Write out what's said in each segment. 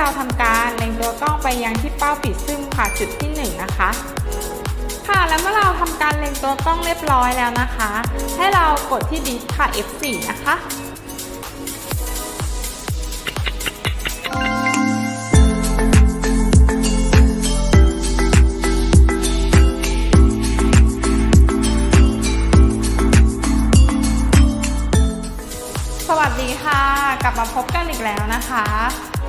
เราทำการเล็งตัวกล้องไปยังที่เป้าปิดซึ่งค่ะจุดที่ 1 นะคะ ค่ะแล้วเมื่อเราทำการเล็งตัวกล้องเรียบร้อยแล้วนะคะ ให้เรากดที่ดิสค่ะ F4 นะคะ แล้วนะคะ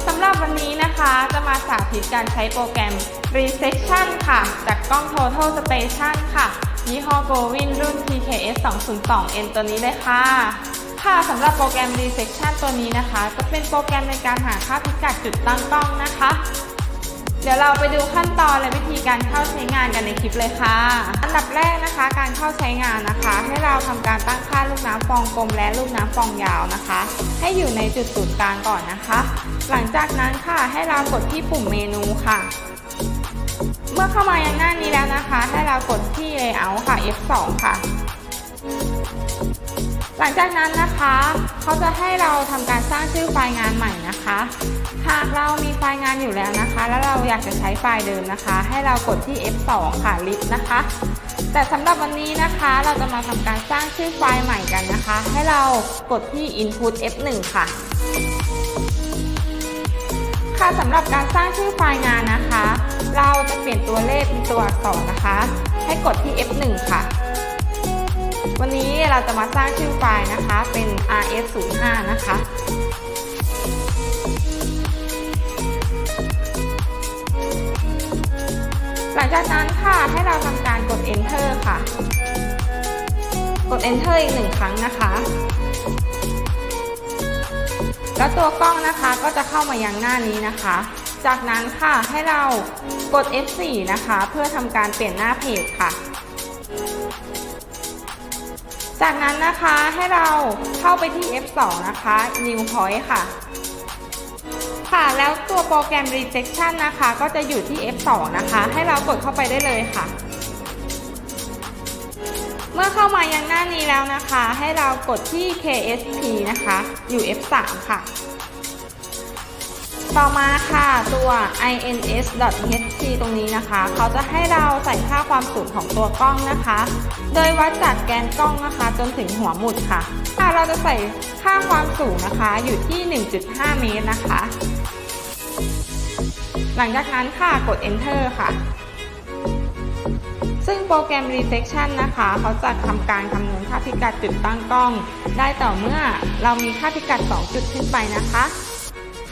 สำหรับวันนี้นะคะจะมาสาธิตการใช้โปรแกรม Resection ค่ะ จากกล้อง Total Station ค่ะ ยี่ห้อ Govin รุ่น TKS 202N ตัวนี้เลยค่ะ ค่ะสำหรับโปรแกรม Resection ตัวนี้นะคะ จะเป็นโปรแกรมในการหาค่าพิกัดจุดตั้งกล้องนะคะ เดี๋ยวเราไปดูขั้นตอนและวิธีการเข้าใช้งานกันในคลิปเลยค่ะ อันดับแรกนะคะ การเข้าใช้งานนะคะ ให้เราทำการตั้งค่าลูกน้ำฟองกลมและลูกน้ำฟองยาวนะคะ ให้อยู่ในจุดศูนย์กลางก่อนนะคะ หลังจากนั้นค่ะให้เรากดที่ปุ่มเมนูค่ะ เมื่อเข้ามายังหน้านี้แล้วนะคะ ให้เรากดที่ Layout ค่ะ F2 ค่ะ หลังจากนั้นนะคะเขาจะให้เราทำการสร้างชื่อไฟล์งานใหม่นะคะ หากเรามีไฟล์งานอยู่แล้วนะคะ แล้วเราอยากจะใช้ไฟล์เดิมนะคะ ให้เรากดที่ F2 ค่ะ list นะคะ แต่สำหรับวันนี้นะคะ เราจะมาทำการสร้างชื่อไฟล์ใหม่กันนะคะ ให้เรากดที่ input F1 ค่ะค่ะสำหรับการสร้างชื่อไฟล์งานนะคะ เราจะเปลี่ยนตัวเลขเป็นตัวอักษรนะคะ ให้กดที่ F1 ค่ะ วันนี้เราจะมาสร้างชื่อไฟล์นะคะ เป็น rs05 นะคะ หลังจากนั้นค่ะให้เราทำการกด enter ค่ะ กด enter อีกหนึ่งครั้งนะคะ แล้วตัวกล้องนะคะก็จะเข้ามายังหน้านี้นะคะ จากนั้นค่ะให้เรากด F4 นะคะ เพื่อทำการเปลี่ยนหน้าเพจค่ะ จากนั้นนะคะให้เราเข้าไปที่ F2 นะคะ New Point ค่ะ ค่ะแล้วตัวโปรแกรม Rejection นะคะ ก็จะอยู่ที่ F2 นะคะ ให้เรากดเข้าไปได้เลยค่ะ เมื่อเข้ามายังหน้านี้แล้วนะคะ ให้เรากดที่ KSP นะคะ อยู่ F3 ค่ะ ต่อมาค่ะตัว ins.ht ตรงนี้นะคะ เขาจะให้เราใส่ค่าความสูงของตัวกล้องนะคะ โดยวัดจากแกนกล้องนะคะ จนถึงหัวหมุดค่ะค่ะเราจะใส่ค่าความสูงนะคะ อยู่ที่ 1.5 เมตรนะคะ หลังจากนั้นค่ะกด enter ค่ะ ซึ่งโปรแกรม Resection นะคะ เขาจะทำการคำนวณค่าพิกัดจุดตั้งกล้อง ได้ต่อเมื่อเรามีค่าพิกัด 2 จุดขึ้นไปนะคะ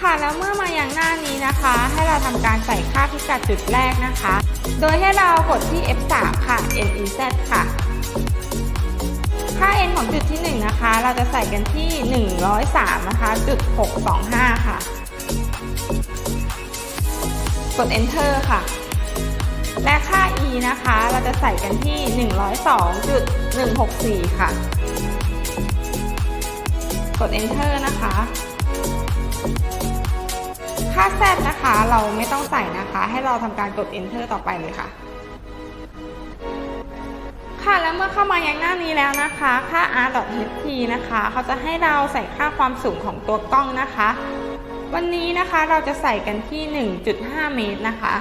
ค่ะแล้วเมื่อมาอย่างหน้านี้นะคะ ให้เราทำการใส่ค่าพิกัดจุดแรกนะคะ โดยให้เรากดที่ F3 ค่ะ NEZ ค่ะ ค่า n ของจุดที่ 1 นะคะ เราจะใส่กันที่ 103นะคะจุด625 ค่ะ กด enter ค่ะ และค่า e นะคะ เราจะใส่กันที่ 102.164 ค่ะ กด enter นะคะ ค่า z นะคะ เราไม่ต้องใส่นะคะ ให้เราทำการกด enter ต่อไปเลยค่ะ ค่ะแล้วเมื่อเข้ามายังหน้านี้แล้วนะคะ ค่า r.ht นะคะ เขาจะให้เราใส่ค่าความสูงของตัวกล้องนะคะ วันนี้นะคะเราจะใส่กันที่ 1.5 เมตรนะคะ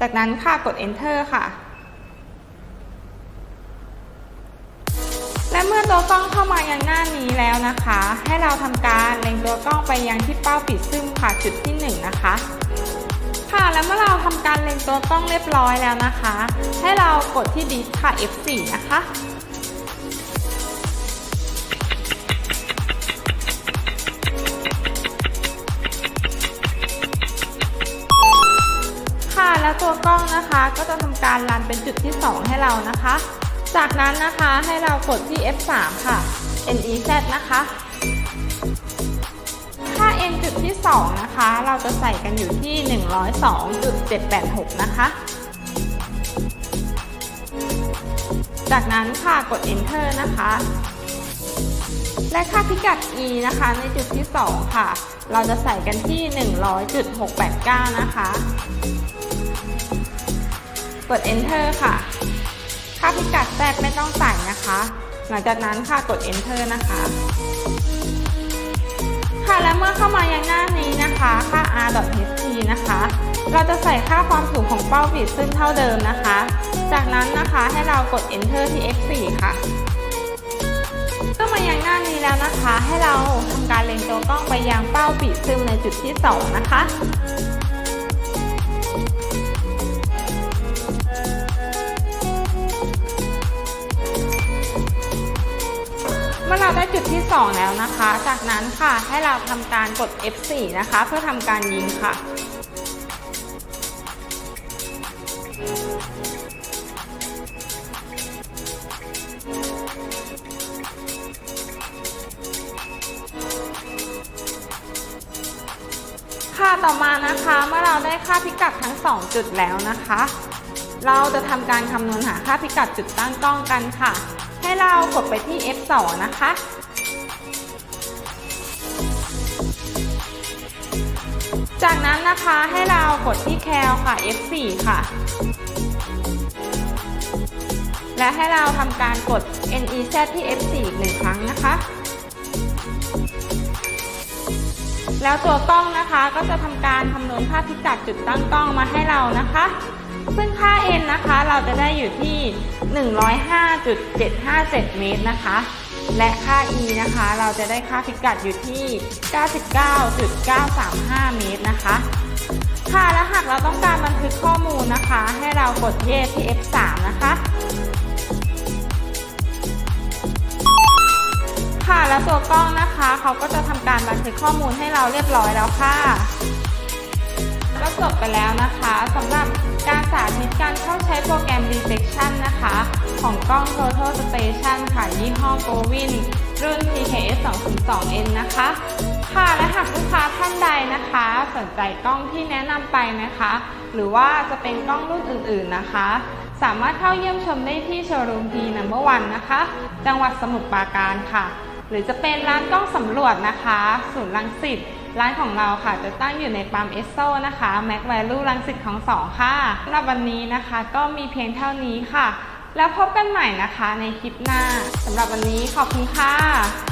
จากนั้นค่ะกด enter ค่ะ ตัวกล้องเข้ามายังหน้านี้แล้วนะคะ ให้เราทำการเล็งตัวกล้องไปยังที่เป้าปิดซึมค่ะจุดที่1นะคะค่ะแล้วเมื่อเราทำการเล็งตัวกล้องเรียบร้อยแล้วนะคะ ให้เรากดที่ดิสค่ะ F4 นะคะค่ะแล้วตัวกล้องนะคะก็จะทำการรันเป็นจุดที่ 2 ให้เรานะคะ จากนั้นนะคะให้เรากดที่ F3 ค่ะ NEZ นะคะ ค่า n จุดที่ 2 นะคะ เราจะใส่กันอยู่ที่ 102.786 นะคะ จากนั้นค่ะกด enter นะคะ และค่าพิกัด e นะคะในจุดที่ 2 ค่ะ เราจะใส่กันที่ 100.689 นะคะ กด enter ค่ะ ค่าพิกัดแทรกไม่ต้องใส่นะคะ หลังจากนั้นค่ะกด enter นะคะค่ค่ะและเมื่อเข้ามายังหน้านี้นะคะค่า r.ht นะคะ เราจะใส่ค่าความสูงของเป้าบิดซึ่งเท่าเดิมนะคะ จากนั้นนะคะให้เรากด enter ที่ f4 ค่ะก็มายังหน้านี้แล้วนะคะ ให้เราทำการเล็งตัวกล้องไปยังเป้าปิดซึมในจุดที่ 2 นะคะ มื่อเราได้จุดที่ 2 แล้วนะคะ จากนั้นค่ะให้เราทำการกด F4 นะคะ เพื่อทำการยิงค่ะค่ะต่อมานะคะเมื่อเราได้ค่าพิกัดทั้ง 2 จุดแล้วนะคะ เราจะทำการคำนวณหาค่าพิกัดจุดตั้งกล้องกันค่ะ ให้เรากดไปที่ F2 นะคะ จากนั้นนะคะให้เรากดที่แคลค่ะ F4 ค่ะ และให้เราทำการกด NEZ ที่ F4 อีกหนึ่งครั้งนะคะแล้วตัวกล้องนะคะก็จะทำการคำนวณค่าพิกัดจุดตั้งกล้องมาให้เรานะคะ ซึ่งค่า n นะคะ เราจะได้อยู่ที่ 105.757 เมตรนะคะ และค่า e นะคะ เราจะได้ค่าพิกัดอยู่ที่ 99.935 เมตรนะคะ ค่ะ และหากเราต้องการบันทึกข้อมูลนะคะ ให้เรากดเยที่ F3 นะคะค่ะแล้วตัวกล้องนะคะเขาก็จะทำการบันทึกข้อมูลให้เราเรียบร้อยแล้วค่ะ ก็จบไปแล้วนะคะสำหรับ ของกล้อง Total Station ค่ะยี่ห้อ Govin รุ่น TKS 202N นะคะ ค่ะและหากลูกค้าท่านใดนะคะ สนใจกล้องที่แนะนำไปนะคะ หรือว่าจะเป็นกล้องรุ่นอื่นๆนะคะ สามารถเข้าเยี่ยมชมได้ที่โชว์รูม P Number 1นะคะ จังหวัดสมุทรปราการค่ะ หรือจะเป็นร้านกล้องสำรวจนะคะ ศูนย์รังสิตร้านของเราค่ะจะตั้งอยู่ในปั๊มเอสโซนะคะ Mac Value รังสิตของสองค่ะสำหรับวันนี้นะคะก็มีเพียงเท่านี้ค่ะ แล้วพบกันใหม่นะคะในคลิปหน้าสำหรับวันนี้ขอบคุณค่ะ